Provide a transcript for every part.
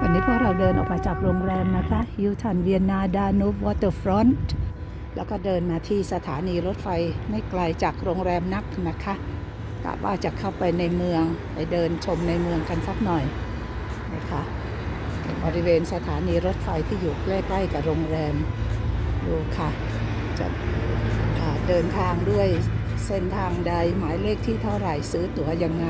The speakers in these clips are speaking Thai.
วันนี้พวกเราเดินออกมาจากโรงแรมนะคะฮิลทันเวียนนาดานววอเตอร์ฟรอนต์แล้วก็เดินมาที่สถานีรถไฟไม่ไกลจากโรงแรมนักนะคะกะว่าจะเข้าไปในเมืองไปเดินชมในเมืองกันสักหน่อยนะคะบริเวณสถานีรถไฟที่อยู่ใกล้ๆกับโรงแรมดูค่ะจะเดินทางด้วยเส้นทางใดหมายเลขที่เท่าไหร่ซื้อตั๋วยังไง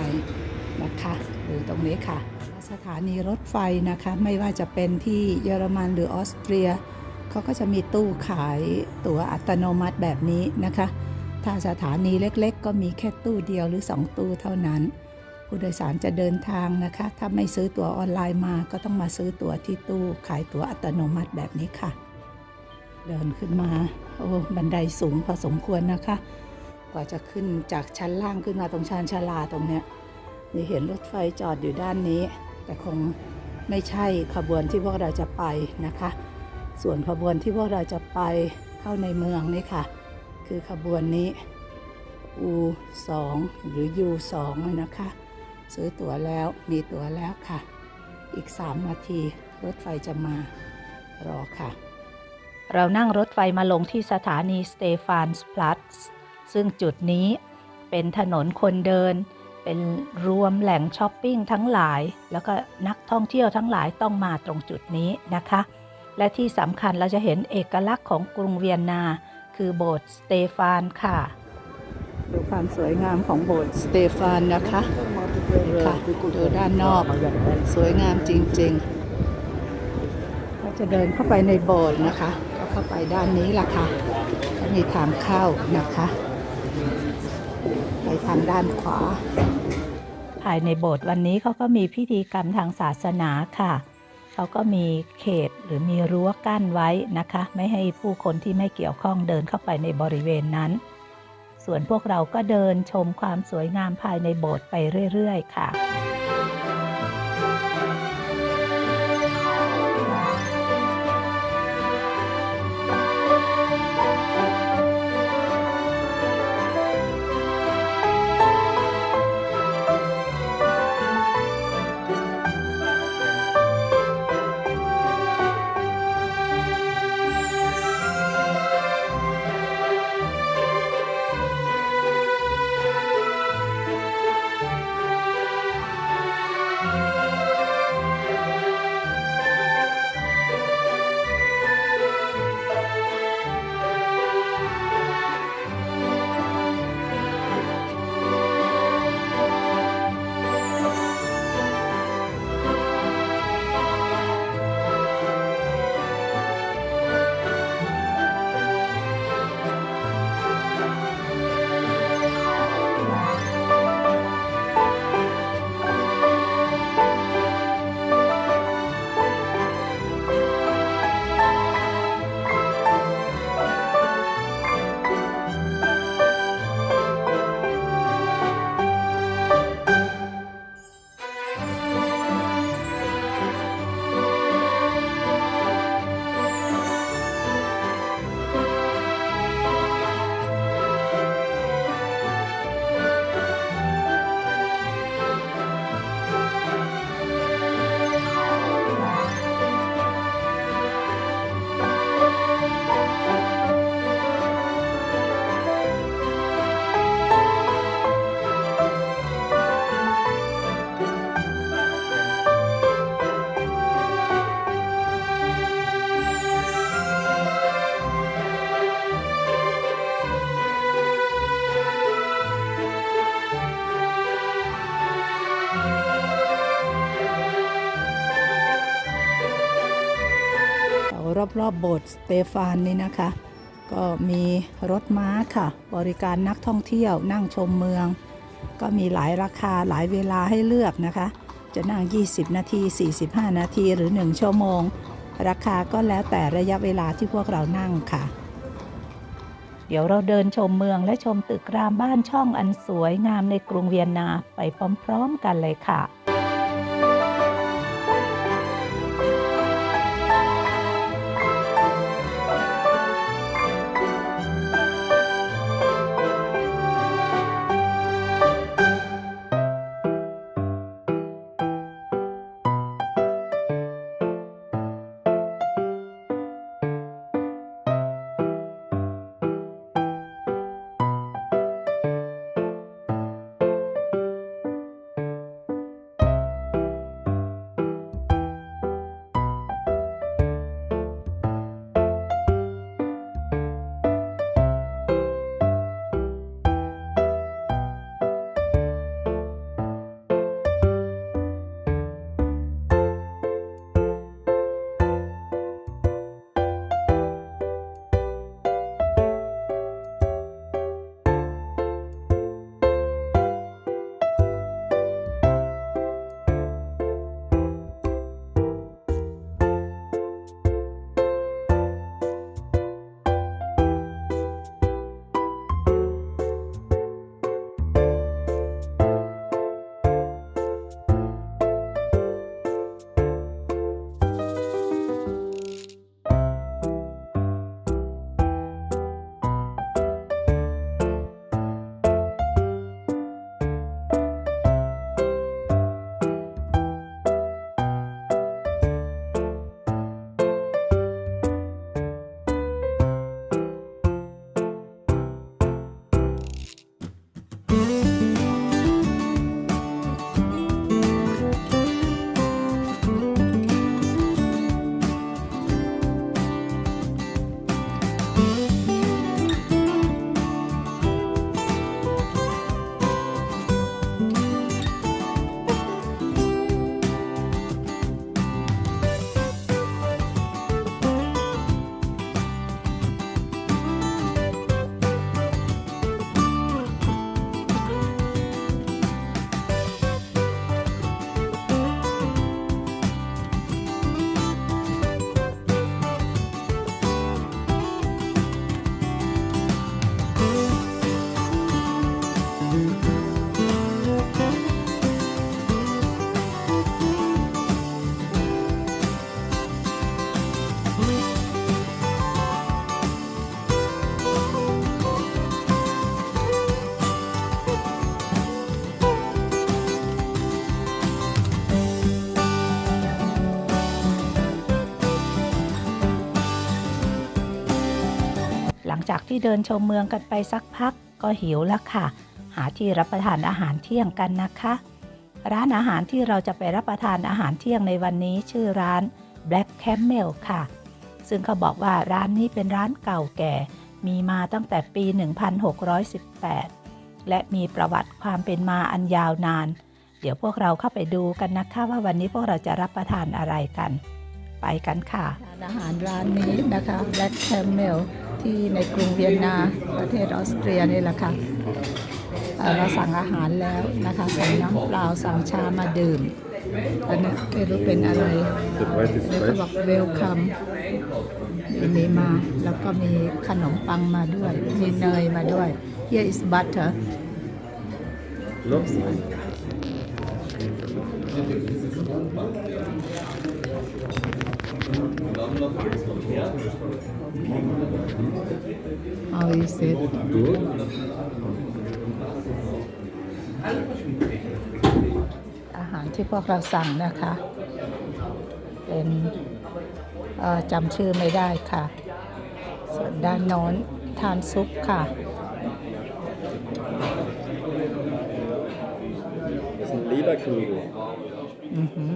นะคะดูตรงนี้ค่ะ สถานีรถไฟนะคะ ไม่ว่าจะเป็นที่เยอรมันหรือออสเตรียเขาก็จะมีตู้ขายตั๋วอัตโนมัติแบบนี้นะคะ ถ้าสถานีเล็กๆ ก็มีแค่ตู้เดียวหรือ 2 ตู้เท่านั้น ผู้โดยสารจะเดินทางนะคะ ถ้าไม่ซื้อตั๋วออนไลน์มาก็ต้องมาซื้อตั๋วที่ตู้ขายตั๋วอัตโนมัติแบบนี้ค่ะ เดินขึ้นมาโอ้บันไดสูงพอสมควรนะคะ กว่าจะขึ้นจากชั้นล่างขึ้นมาตรงชานชาลาตรงเนี้ยนี่เห็นรถไฟจอดอยู่ด้านนี้ แต่คงไม่ใช่ขบวนที่พวกเราจะไปนะคะ ส่วนขบวนที่พวกเราจะไปเข้าในเมืองนี่ค่ะ คือขบวนนี้ U2 หรือ U2 นะคะ ซื้อตั๋วแล้วมีตั๋วแล้วค่ะ อีก 3 นาทีรถไฟจะมารอค่ะ เรานั่งรถไฟมาลงที่สถานีสเตฟานส์พลัสซึ่งจุดนี้เป็นถนนคนเดิน เป็นรวมแหล่งช้อปปิ้งทั้งหลาย แล้วก็นักท่องเที่ยวทั้งหลายต้องมาตรงจุดนี้นะคะ และที่สำคัญเราจะเห็นเอกลักษณ์ของกรุงเวียนนา คือโบสถ์สเตฟานค่ะ ดูความสวยงามของโบสถ์สเตฟานนะคะค่ะดูด้านนอกสวยงามจริงๆก็จะเดินเข้าไปในโบสถ์นะคะ ก็เข้าไปด้านนี้ล่ะค่ะก็มีทางเข้านะคะ ไปทางด้านขวา ภายในโบสถ์วันนี้เขาก็มีพิธีกรรมทางศาสนาค่ะ เขาก็มีเขตหรือมีรั้วกั้นไว้นะคะ ไม่ให้ผู้คนที่ไม่เกี่ยวข้องเดินเข้าไปในบริเวณนั้น ส่วนพวกเราก็เดินชมความสวยงามภายในโบสถ์ไปเรื่อย ๆ ค่ะ รอบๆบโบสถ์สเตฟานนี่นะคะ ก็มีรถม้าค่ะ บริการนักท่องเที่ยวนั่งชมเมือง ก็มีหลายราคาหลายเวลาให้เลือกนะคะ จะนั่ง 20 นาที 45 นาทีหรือ 1 ชั่วโมง ราคาก็แล้วแต่ระยะเวลาที่พวกเรานั่งค่ะ เดี๋ยวเราเดินชมเมืองและชมตึกรามบ้านช่องอันสวยงามในกรุงเวียนนาไปพร้อมๆกันเลยค่ะ ที่เดินชมเมืองกันไปสักพักก็หิวแล้วค่ะ หาที่รับประทานอาหารเที่ยงกันนะคะ ร้านอาหารที่เราจะไปรับประทานอาหารเที่ยงในวันนี้ชื่อร้าน Black Camel ค่ะ ซึ่งเขาบอกว่าร้านนี้เป็นร้านเก่าแก่ มีมาตั้งแต่ปี 1618 และมีประวัติความเป็นมาอันยาวนาน เดี๋ยวพวกเราเข้าไปดูกันนะคะ ว่าวันนี้พวกเราจะรับประทานอะไรกัน ไปกันค่ะอาหารร้านนี้นะคะ Black Camel ที่ในกรุงเวียนนาประเทศออสเตรียนี่แหละค่ะเราสั่งอาหารแล้วนะคะสั่งน้ำเปล่าสั่งชามาดื่มอันนี้ไม่รู้เป็นอะไรแล้วก็บอกเวลคัมมีมาแล้วก็มีขนมปังมาด้วย มีเนยมาด้วย Here is butter Looks nice. How is it Good. อาหารที่พวกเราสั่งนะคะ เป็นเอ่อจำชื่อไม่ได้ค่ะ ส่วนด้านโน้นทานซุปค่ะ Das sind Leberknödel. อือหือ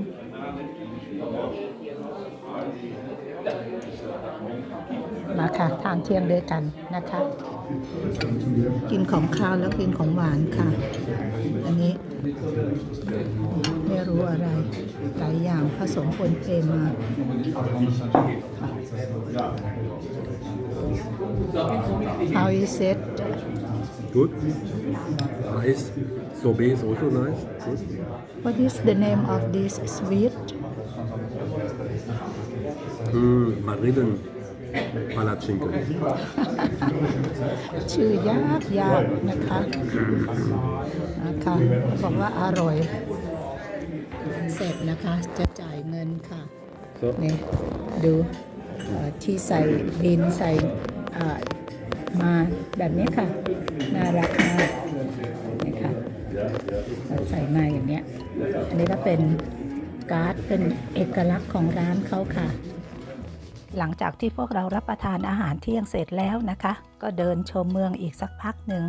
มาค่ะ ทานเที่ยงด้วยกันนะคะ กินของข้าวแล้วกินของหวานค่ะ อันนี้ ไม่รู้อะไรหลายอย่างผสมปนเปมา How is it Good. Rice sorbet is also nice. Good. What is the name of this sweet Mm, Marillen Palatschinken. ชื่อยากยากนะคะนะคะบอกว่าอร่อย เสร็จนะคะจะจ่ายเงินค่ะ So, นี่ดูเอ่อที่ใส่บินใส่เอ่อมาแบบนี้ค่ะ น่ารักมากนี่ค่ะเราใส่มาอย่างเนี้ย อันนี้ก็เป็นการ์ดเป็นเอกลักษณ์ของร้านเขาค่ะ หลังจากที่พวกเรารับประทานอาหารเที่ยงเสร็จแล้วนะคะ ก็เดินชมเมืองอีกสักพักหนึ่ง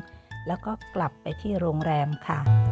แล้วก็กลับไปที่โรงแรมค่ะ